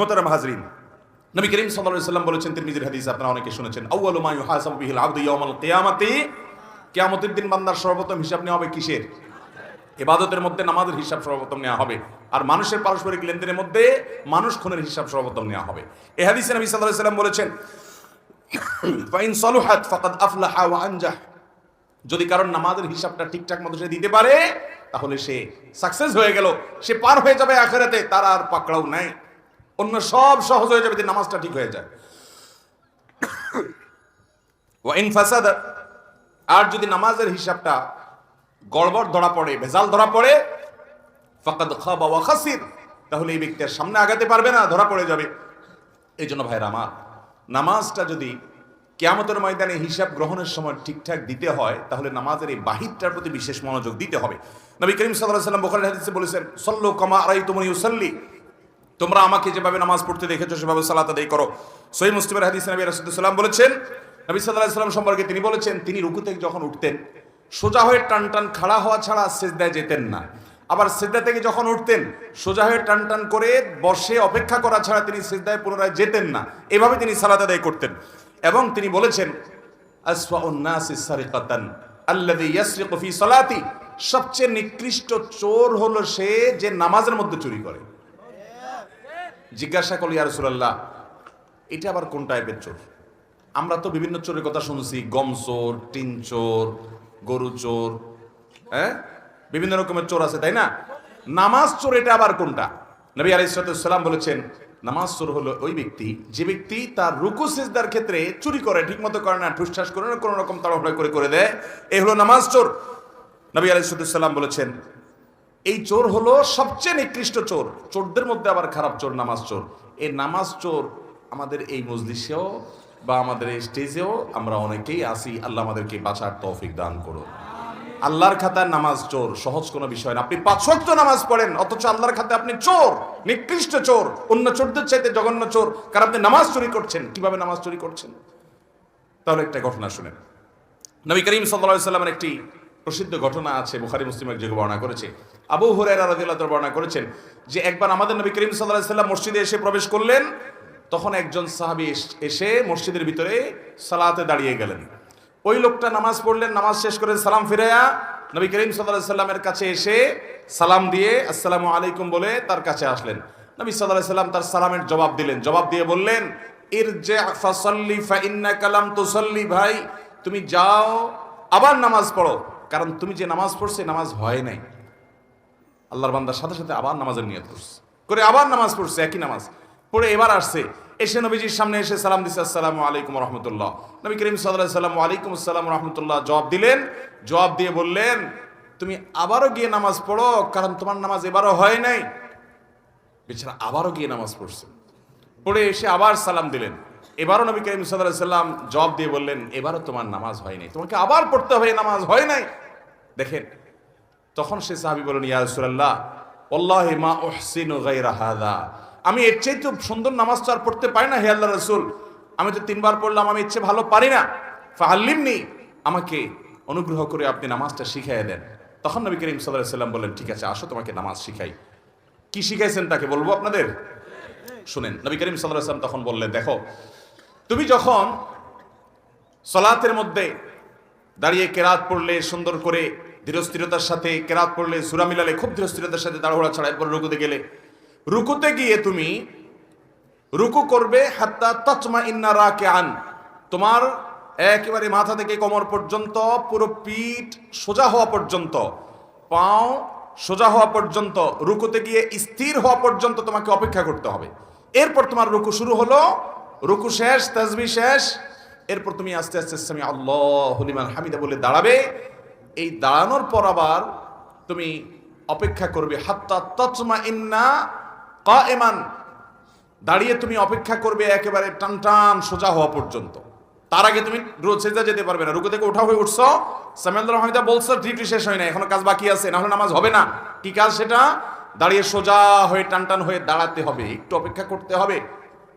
মোতারাম হাজরিন, নবী করিম আলাইহি সাল্লাম বলেছেন, তিরমিজির হাদিস আপনারা অনেকে শুনেছেন, আউয়ালু মা ইউহাসাবু বিহিল আবদু ইয়াউমাল কিয়ামাতি কিয়ামতের দিন বান্দার সর্বপ্রথম হিসাব নেওয়া হবে কিসের? ইবাদতের মধ্যে নামাজের হিসাব সর্বপ্রথম নেওয়া হবে। আর মানুষের পারস্পরিক লেনদেনের মধ্যে মানুষ খুনের হিসাব সর্বপ্রথম নেওয়া হবে। এ হাদিসে নবী আলাইহি সাল্লাম বলেছেন, ফাইন সালুহাত ফাকাদ আফলাহা ওয়া আনজাহ যদি কারণ নামাজের হিসাবটা ঠিকঠাক মতো সে দিতে পারে, তাহলে সে সাকসেস হয়ে গেল, সে পার হয়ে যাবে আখেরাতে, তার আর পাকড়াও নাই। অন্য সব সহজ হয়ে যাবে নামাজটা ঠিক হয়ে যায়। ফাসাদ, আর যদি নামাজের হিসাবটা গড়বড় ধরা পড়ে, ভেজাল ধরা পড়ে, ফাকাদ খাবা ওয়া খাসির, তাহলে এই ব্যক্তির সামনে আগাতে পারবে না, ধরা পড়ে যাবে। এই জন্য ভাইরা আমার, নামাজটা যদি কেয়ামতের ময়দানে হিসাব গ্রহণের সময় ঠিকঠাক দিতে হয়, তাহলে নামাজের এই বাহিরটার প্রতি বিশেষ মনোযোগ দিতে হবে। নবী করিম সাল্লাহ সাল্লাম বোখারি হাদিসে বলেছেন, সল্লো কমা আরাই তুমি ইউসাল্লি। তোমরা আমাকে যেভাবে নামাজ পড়তে দেখেছ, সেভাবে সালাত আদায় করো। সহি মুসলিমের হাদিস নবী রাসুদুল্লাম বলেছেন, নবী সাল্লাহ সাল্লাম সম্পর্কে তিনি বলেছেন, তিনি রুকু থেকে যখন উঠতেন, সোজা হয়ে টান টান খাড়া হওয়া ছাড়া সেজদায় যেতেন না। আবার সেজদা থেকে যখন উঠতেন, সোজা হয়ে টান টান করে বসে অপেক্ষা করা ছাড়া তিনি সেজদায় পুনরায় যেতেন না। এভাবে তিনি সালাত আদায় করতেন। এবং তিনি বলেছেন সবচেয়ে নিকৃষ্ট চোর হলো সে যে নামাজের মধ্যে চুরি করে। জিজ্ঞাসা করল, ইয়া রাসূলুল্লাহ, এটা আবার কোন টাইপের চোর? আমরা তো বিভিন্ন চোরের কথা শুনছি, গম চোর, টিন চোর, গরু চোর হ্যাঁ? বিভিন্ন রকমের চোর আছে, তাই না? নামাজ চোর এটা আবার কোনটা? নবী আলাইসালাম বলেছেন, নামাজ চোর হলো ওই ব্যক্তি, যে ব্যক্তি তার রুকু, সিজদার ক্ষেত্রে চুরি করে, ঠিকমতো করে না, ঠুসঠাস করে না, কোনো রকম তাড়াহুড়া করে করে দেয় এই হলো নামাজ চোর। নবী আলাইসালাম বলেছেন এই চোর হলো সবচেয়ে নিকৃষ্ট চোর। চোরদের মধ্যে আবার খারাপ চোর, নামাজ চোর। এই নামাজ চোর আমাদের এই মজলিসেও বা আমাদের এই স্টেজেও আমরা অনেকেই আসি আল্লাহ আমাদেরকে বাঁচার তৌফিক দান করুন। আল্লাহর খাতার নামাজ চোর, সহজ কোনো বিষয় না। আপনি পাঁচ ওয়াক্ত নামাজ পড়েন, অথচ আল্লাহর খাতে আপনি চোর, নিকৃষ্ট চোর, অন্য চোরদের চাইতে জঘন্য চোর। কারণ আপনি নামাজ চুরি করছেন। কীভাবে নামাজ চুরি করছেন? তাহলে একটা ঘটনা শুনেন। নবী করিম সাল্লামের একটি প্রসিদ্ধ ঘটনা আছে, বুখারী, মুসলিম এক জায়গায় বর্ণনা করেছে। আবু হুরায়রা রাদিয়াল্লাহু বর্ণনা করেছেন যে একবার আমাদের নবী করিম সাল্লাল্লাহু আলাইহি সাল্লাম মসজিদে এসে প্রবেশ করলেন, তখন একজন সাহাবী এসে মসজিদের ভিতরে সালাতে দাঁড়িয়ে গেলেন। ওই লোকটা নামাজ পড়লেন, নামাজ শেষ করে সালাম ফিরায়া নবী করিম আলাইহি সাল্লামের কাছে এসে সালাম দিয়ে আসসালামু আলাইকুম বলে তার কাছে আসলেন। নবী আলাইহি সাল্লাম তার সালামের জবাব দিলেন। জবাব দিয়ে বললেন, ইরজা ফাসাল্লি ফা ইন্নাকা লাম তুসাল্লি ভাই, তুমি যাও, আবার নামাজ পড়ো। কারণ তুমি যে নামাজ পড়ছে নামাজ হয় নাই। আল্লাহর বান্দার সাথে সাথে আবার নামাজের নিয়ত করছে। করে আবার নামাজ পড়ছে, একই নামাজ। পড়ে এবার আসছে। এসে নবীজির সামনে এসে সালাম দিচ্ছে আসসালামু আলাইকুম রহমতুল্লাহ। নবী করিম সাল্লাম আলাইকুম আসসালাম রহমতুল্লাহ। জবাব দিলেন, জবাব দিয়ে বললেন, তুমি আবারও গিয়ে নামাজ পড়ো, কারণ তোমার নামাজ এবারও হয় নাই। বেচারা আবারও গিয়ে নামাজ পড়ছে। পড়ে এসে আবার সালাম দিলেন। এবারও নবী করিম সাল্লাহ সাল্লাম জবাব দিয়ে বললেন, এবারও তোমার নামাজ হয় নাই। তোমাকে আবার পড়তে হবে, নামাজ হয় নাই। দেখেন, তখন সে সাহাবি বলেন ইয়া ওয়াল্লাহি মা হাদা আমি এর চেয়ে তো সুন্দর নামাজ তো আর পড়তে পারি না, হে আল্লাহ রসুল। আমি তো তিনবার পড়লাম, আমি ইচ্ছে ভালো পারি না। ফাআল্লিমনি আমাকে অনুগ্রহ করে আপনি নামাজটা শিখাইয়া দেন। তখন নবী করিম সাল্লাম বললেন, ঠিক আছে, আসো, তোমাকে নামাজ শিখাই। কি শিখাইছেন তাকে বলব আপনাদের? শুনেন, নবী করিম আলাইহি সাল্লাম তখন বললেন, দেখো তুমি যখন সলাতের মধ্যে দাঁড়িয়ে কেরাত পড়লে, সুন্দর করে ধীরস্থিরতার সাথে কেরাত পড়লে, সুরা মিলালে খুব ধীরস্থিরতার সাথে তাড়াহুড়া ছাড়া এরপর রুকুতে গেলে, রুকুতে গিয়ে তুমি রুকু করবে, হাত্তা তচমা ইন্না রা কে আন তোমার একেবারে মাথা থেকে কোমর পর্যন্ত, পুরো পিঠ সোজা হওয়া পর্যন্ত, পাও সোজা হওয়া পর্যন্ত, রুকুতে গিয়ে স্থির হওয়া পর্যন্ত তোমাকে অপেক্ষা করতে হবে। এরপর তোমার রুকু শুরু হলো রুকু শেষ, তাজবি শেষ, এরপর তুমি আস্তে আস্তে আমি আল্লাহ হামিদা বলে দাঁড়াবে। এই দাঁড়ানোর পর আবার তুমি অপেক্ষা করবে, হাত্তা তচমা ইন্না কায়েমান। দাঁড়িয়ে তুমি অপেক্ষা করবে একেবারে টান টান সোজা হওয়া পর্যন্ত। তার আগে তুমি সেজা যেতে পারবে না রুকু থেকে ওঠা হয়ে উঠছো। সামিয়াল রহমিদা বলছো, ডিউটি শেষ হয় না এখনও কাজ বাকি আছে না হলে নামাজ হবে না। কি কাজ সেটা? দাঁড়িয়ে সোজা হয়ে টান টান হয়ে দাঁড়াতে হবে, একটু অপেক্ষা করতে হবে।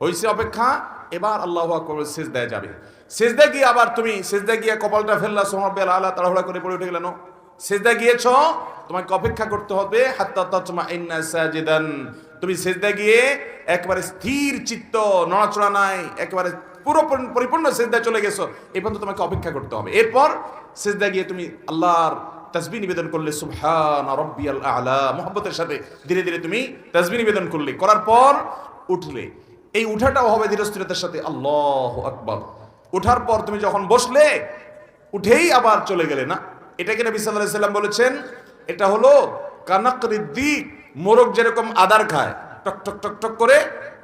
হয়েছে অপেক্ষা, এবার আল্লাহ আকবর সেজদায় যাবে। সেজদা গিয়ে আবার তুমি সেজদা গিয়ে কপালটা ফেললা সোমাবেল আল্লাহ তাড়াহুড়া করে পড়ে উঠে গেলেন সেজদা গিয়েছ, তোমাকে অপেক্ষা করতে হবে, হাত্তা তাতমা ইন্না তুমি সেজদা গিয়ে একবারে স্থির চিত্ত, নড়াচড়া নাই, একেবারে পুরো পরি- পরিপূর্ণ সেজদা চলে গেছো এই পর্যন্ত তোমাকে অপেক্ষা করতে হবে। এরপর সেজদা গিয়ে তুমি আল্লাহর তাসবি নিবেদন করলে, সুবহান রব্বিয়াল আলা মোহাম্মতের সাথে ধীরে ধীরে তুমি তাসবি নিবেদন করলে। করার পর উঠলে। এই উঠাটাও হবে ধীরস্থিরতার সাথে। আল্লাহ আকবর। উঠার পর তুমি যখন বসলে, উঠেই আবার চলে গেলে না? এটাকে নবী আলাইহি সাল্লাম বলেছেন, এটা হলো কানাকরির দিক মোরগ যেরকম আদার খায়, টক টক টক টক করে,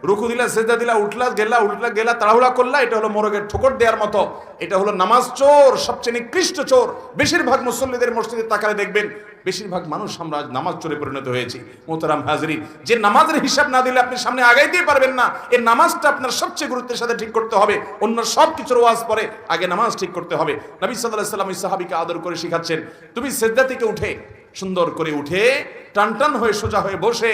রুকু দিলা, সেজদা দিলা, উঠলা, গেলা উঠলা, গেলা, তাড়াহুড়া করলা, এটা হলো মোরগের ঠোকর দেওয়ার মতো। এটা হলো নামাজ চোর, সবচেয়ে নিকৃষ্ট চোর। বেশিরভাগ মুসল্লিদের মসজিদে তাকালে দেখবেন বেশিরভাগ মানুষ আমরা নামাজ চোরে পরিণত হয়েছি। মোহতারাম হাজরিন, যে নামাজের হিসাব না দিলে আপনি সামনে আগাইতেই পারবেন না। এই নামাজটা আপনার সবচেয়ে গুরুত্বের সাথে ঠিক করতে হবে। অন্য সব কিছুর ওয়াজ পরে আগে নামাজ ঠিক করতে হবে। নবী আলাইহি সাল্লাম সাহাবীকে আদর করে শিখাচ্ছেন, তুমি সেজদা থেকে উঠে সুন্দর করে উঠে টান টান হয়ে সোজা হয়ে বসে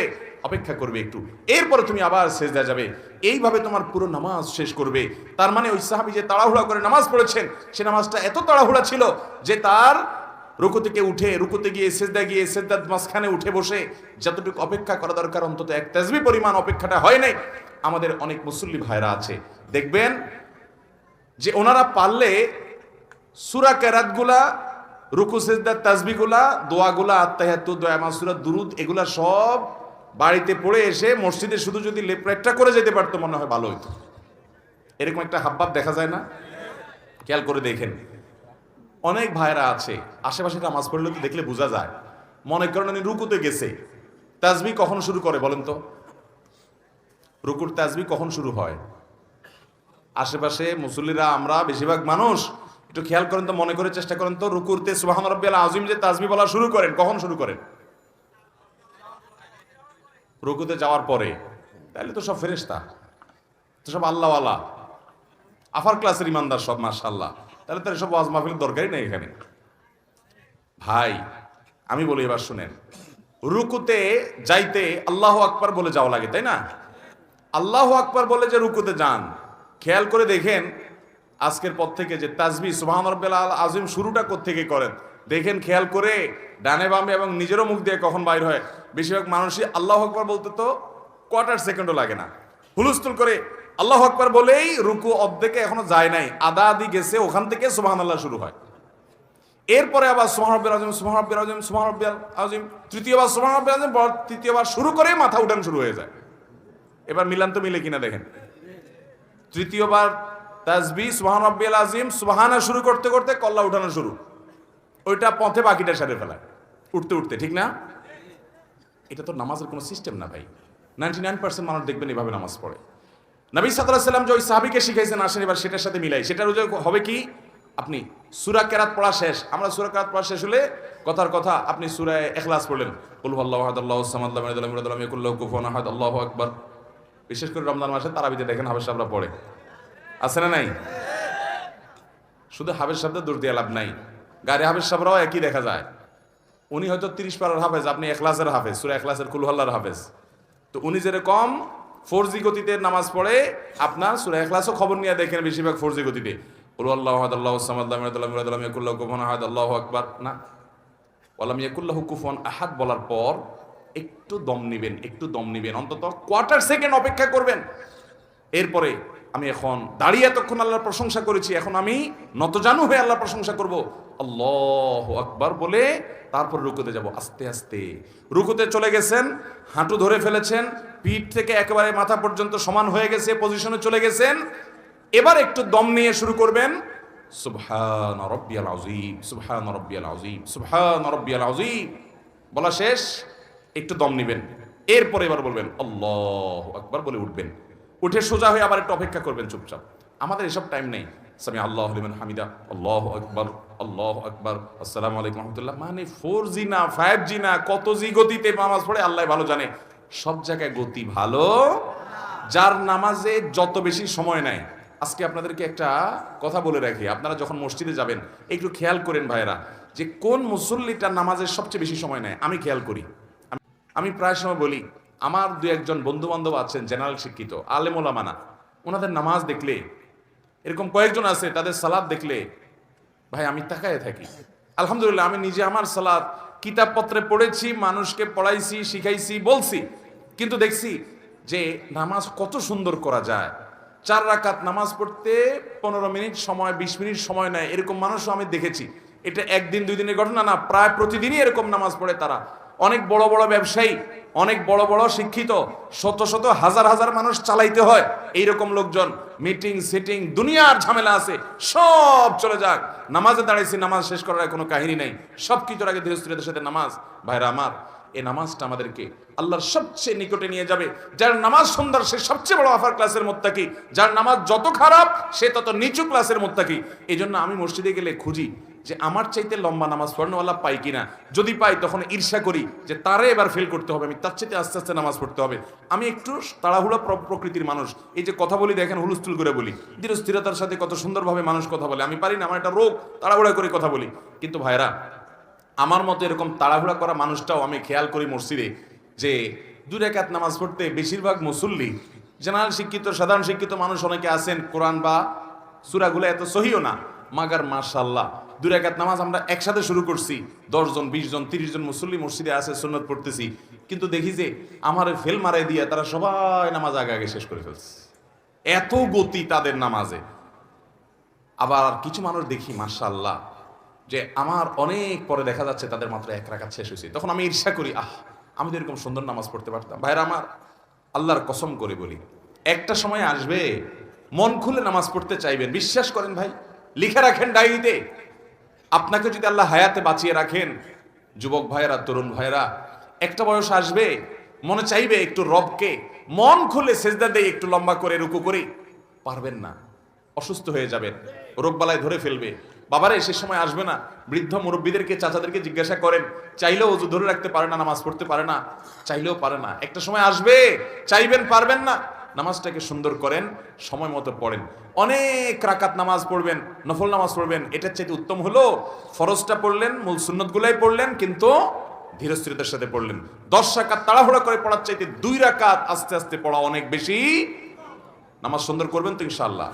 অপেক্ষা করবে একটু। এরপরে তুমি আবার সেজদা যাবে। এইভাবে তোমার পুরো নামাজ শেষ করবে। তার মানে ওই সাহাবি যে তাড়াহুড়া করে নামাজ পড়েছেন, সে নামাজটা এত তাড়াহুড়া ছিল যে তার রুকু থেকে উঠে, রুকুতে গিয়ে সেজদা গিয়ে সেজদার মাঝখানে উঠে বসে যতটুকু অপেক্ষা করা দরকার, অন্তত এক তাজবি পরিমাণ অপেক্ষাটা হয় নাই। আমাদের অনেক মুসল্লি ভাইরা আছে। দেখবেন যে ওনারা পারলে সুরা কেরাতগুলা, রুকু, সেজদার তাজবিগুলা, দোয়াগুলা আত্মাহাতু দোয়া মাসুরা দুরুদ, এগুলা সব বাড়িতে পড়ে এসে মসজিদে শুধু যদি লেপরেটটা করে যেতে পারতো মনে হয় ভালো হতো এরকম একটা হাবভাব দেখা যায় না? খেয়াল করে দেখেন। অনেক ভাইরা আছে, আশেপাশে নামাজ পড়লে তো দেখলে বোঝা যায়। মনে করেন উনি রুকুতে গেছে। তাজবি কখন শুরু করে বলেন তো? রুকুর তাজবি কখন শুরু হয়? আশেপাশে মুসল্লিরা, আমরা বেশিরভাগ মানুষ, একটু খেয়াল করেন তো, মনে করে চেষ্টা করেন তো, রুকুরতে সুবাহান রব্বিয়াল আজিম যে তাজবি বলা শুরু করেন, কখন শুরু করেন? রুকুতে যাওয়ার পরে। তাহলে তো সব ফেরেশতা, তো সব আল্লাহওয়ালা। আফার ক্লাসের ইমানদার সব মাশাল্লাহ তাহলে তার এসব ওয়াজ মাহফিল দরকারই নেই এখানে। ভাই, আমি বলি এবার শুনেন। রুকুতে যাইতে আল্লাহ আকবার বলে যাওয়া লাগে, তাই না? আল্লাহ আকবার বলে যে রুকুতে যান, খেয়াল করে দেখেন, আজকের পর থেকে যে তাজবি, সুবহান রব্বিল আজিম শুরুটা থেকে করেন? দেখেন, খেয়াল করে ডানে বামে এবং নিজেরও মুখ দিয়ে কখন বাইর হয়? বেশিরভাগ মানুষই আল্লাহ আকবার বলতে তো কোয়ার্টার সেকেন্ডও লাগে না। হুলস্থুল করে আল্লাহ আকবার বলেই রুকু অর্ধেকে এখনও যায় নাই। আদা আদি গেছে, ওখান থেকে সুবহান আল্লাহ শুরু হয়। এরপরে আবার রব্বিল আযীম, সুবহান রব্বিল আযীম, সুবহান তৃতীয়বার আযীম, পর তৃতীয়বার শুরু করে মাথা উঠান শুরু হয়ে যায়। এবার মিলান তো মিলে কিনা দেখেন। তৃতীয়বার তাজবি সুবহান রব্বিল আযীম, সুবহানা শুরু করতে করতে কল্লা উঠানো শুরু। ওইটা পথে বাকিটা সারে ফেলায়। উঠতে উঠতে, ঠিক না? এটা তো নামাজের কোনো সিস্টেম না ভাই। নাইনটি নাইন পার্সেন্ট মানুষ দেখবেন এভাবে নামাজ পড়ে। নবী সাল্লাম যে ওই সাহাবিকে শিখাইছেন, আসেন এবার সেটার সাথে মিলাই। সেটার যে হবে কি? আপনি সুরা কেরাত পড়া শেষ। আমরা সুরা কেরাত পড়া শেষ হলে কথার কথা আপনি সুরায় এখলাস পড়লেন। আকবর। বিশেষ করে রমজান মাসে তারাবিতে দেখেন হাবের সাহেবরা পড়ে। আছে না নাই? শুধু হাবের শব্দে দূর দিয়ে লাভ নাই। গাড়ি হাবের সাহেবরাও একই দেখা যায়। উনি হয়তো তিরিশ পারার হাফেজ, আপনি এখলাসের হাফেজ, সুরা এখলাসের কুলহল্লার হাফেজ। তো উনি যেরকম ফোর জি গতিতে নামাজ পড়ে, আপনার সুরা এখলাসও খবর নিয়ে দেখেন বেশিরভাগ ফোরজি গতিতে। আকবার। না। ওয়ালাম ইয়াকুল্লাহ কুফন আহাদ বলার পর একটু দম নিবেন, একটু দম নিবেন, অন্তত কোয়ার্টার সেকেন্ড অপেক্ষা করবেন। এরপরে আমি এখন দাঁড়িয়ে এতক্ষণ আল্লাহর প্রশংসা করেছি, এখন আমি নতজানু হয়ে আল্লাহর প্রশংসা করব। আল্লাহ আকবার বলে তারপর রুকুতে যাব। আস্তে আস্তে। রুকুতে চলে গেছেন, হাঁটু ধরে ফেলেছেন, পিঠ থেকে একেবারে মাথা পর্যন্ত সমান হয়ে গেছে পজিশনে চলে গেছেন। এবার একটু দম নিয়ে শুরু করবেন। বলা শেষ, একটু দম নিবেন। এরপরে এবার বলবেন, আল্লাহ আকবার বলে উঠবেন। উঠে সোজা হয়ে আবার একটু অপেক্ষা করবেন চুপচাপ। আমাদের এসব টাইম নেই। সামি আল্লাহ লিমান হামিদা, আল্লাহ আকবর আল্লাহ আকবর, আসসালামু আলাইকুম রহমতুল্লাহ। মানে ফোর জি না ফাইভ জি না, কত জি গতিতে নামাজ পড়ে আল্লাহ ভালো জানে। সব জায়গায় গতি ভালো, যার নামাজে যত বেশি সময় নেয়। আজকে আপনাদেরকে একটা কথা বলে রাখি। আপনারা যখন মসজিদে যাবেন, একটু খেয়াল করেন ভাইরা যে কোন মুসল্লিটা নামাজের সবচেয়ে বেশি সময় নেয়? আমি খেয়াল করি। আমি প্রায় সময় বলি আমার দু একজন বন্ধু বান্ধব আছেন জেনারেল শিক্ষিত আলেমোলামানা ওনাদের নামাজ দেখলে, এরকম কয়েকজন আছে, তাদের সালাদ দেখলে, ভাই আমি তাকায় থাকি। আলহামদুলিল্লাহ, আমি নিজে আমার সালাদ কিতাবপত্রে পড়েছি, মানুষকে পড়াইছি, শিখাইছি, বলছি। কিন্তু দেখছি যে নামাজ কত সুন্দর করা যায়। চার রাকাত নামাজ পড়তে পনেরো মিনিট সময়, বিশ মিনিট সময় নেয়, এরকম মানুষও আমি দেখেছি। এটা একদিন, দুই দিনের ঘটনা না, প্রায় প্রতিদিনই এরকম নামাজ পড়ে তারা। অনেক বড় বড় ব্যবসায়ী, অনেক বড় বড় শিক্ষিত, শত শত হাজার হাজার মানুষ চালাইতে হয়। এইরকম লোকজন মিটিং সিটিং দুনিয়ার ঝামেলা আছে, সব চলে যাক। নামাজে দাঁড়াইছি, নামাজ শেষ করার কোনো কাহিনী নাই। সব কিছুর আগে ধীরস্থিরতার সাথে নামাজ। ভাইরা আমার, এই নামাজটা আমাদেরকে আল্লাহর সবচেয়ে নিকটে নিয়ে যাবে। যার নামাজ সুন্দর, সে সবচেয়ে বড় আফার ক্লাসের মোত্তাকি। যার নামাজ যত খারাপ, সে তত নিচু ক্লাসের মোত্তাকি। এই জন্য আমি মসজিদে গেলে খুঁজি। যে আমার চাইতে লম্বা নামাজ পড়ানোওয়ালা পাই কিনা। যদি পাই তখন ঈর্ষা করি যে তারে এবার ফেল করতে হবে। আমি তার চাইতে আস্তে আস্তে নামাজ পড়তে হবে। আমি একটু তাড়াহুড়া প্র- প্রকৃতির মানুষ। এই যে কথা বলি, দেখেন হুলস্থুল করে বলি। ধীরস্থিরতার সাথে কত সুন্দরভাবে মানুষ কথা বলে। আমি পারি না, আমার একটা রোগ, তাড়াহুড়া করে কথা বলি। কিন্তু ভাইরা আমার মতো এরকম তাড়াহুড়া করা মানুষটাও আমি খেয়াল করি মসজিদে যে দু রেখাত নামাজ পড়তে বেশিরভাগ মুসল্লি, জেনারেল শিক্ষিত, সাধারণ শিক্ষিত মানুষ অনেকে আছেন। কোরআন বা সুরাগুলো এত সহিও না। মাগার মাশাল্লাহ দু রেখাত নামাজ আমরা একসাথে শুরু করছি। দশজন জন তিরিশ জন মুসল্লি মসজিদে আছে, সুন্নত পড়তেছি। কিন্তু দেখি যে আমার ফেল মারাই দিয়ে তারা সবাই নামাজ আগে আগে শেষ করে ফেলছে। এত গতি তাদের নামাজে। আবার কিছু মানুষ দেখি মার্শাল্লাহ যে আমার অনেক পরে দেখা যাচ্ছে তাদের মাত্র এক রাকাত শেষ হয়েছে। তখন আমি ঈর্ষা করি, আহ, আমি তো এরকম সুন্দর নামাজ পড়তে পারতাম। ভাইরা আমার, আল্লাহর কসম করে বলি, একটা সময় আসবে, মন খুলে নামাজ পড়তে চাইবেন। বিশ্বাস করেন ভাই, লিখে রাখেন ডায়েরিতে আপনাকে যদি আল্লাহ হায়াতে বাঁচিয়ে রাখেন, যুবক ভাইয়েরা, তরুণ ভাইয়েরা, একটা বয়স আসবে, মনে চাইবে একটু রবকে, মন খুলে সেজদা দেয় একটু লম্বা করে, রুকু করে, পারবেন না, অসুস্থ হয়ে যাবেন রোগবালায় ধরে ফেলবে। বাবারে, সে সময় আসবে না, বৃদ্ধ মুরব্বীদেরকে, চাচাদেরকে জিজ্ঞাসা করেন, চাইলেও অজু ধরে রাখতে পারে না, নামাজ পড়তে পারে না, চাইলেও পারে না, একটা সময় আসবে, চাইবেন, পারবেন না নামাজটাকে সুন্দর করেন, সময় মতো পড়েন। অনেক রাকাত নামাজ পড়বেন, নফল নামাজ পড়বেন, এটার চাইতে উত্তম হলো ফরজটা পড়লেন, মূল সুন্নতগুলাই পড়লেন, কিন্তু ধীরস্থিরতার সাথে পড়লেন। দশ রাকাত তাড়াহুড়া করে পড়ার চাইতে দুই রাকাত আস্তে আস্তে পড়া অনেক বেশি। নামাজ সুন্দর করবেন তো ইনশাআল্লাহ।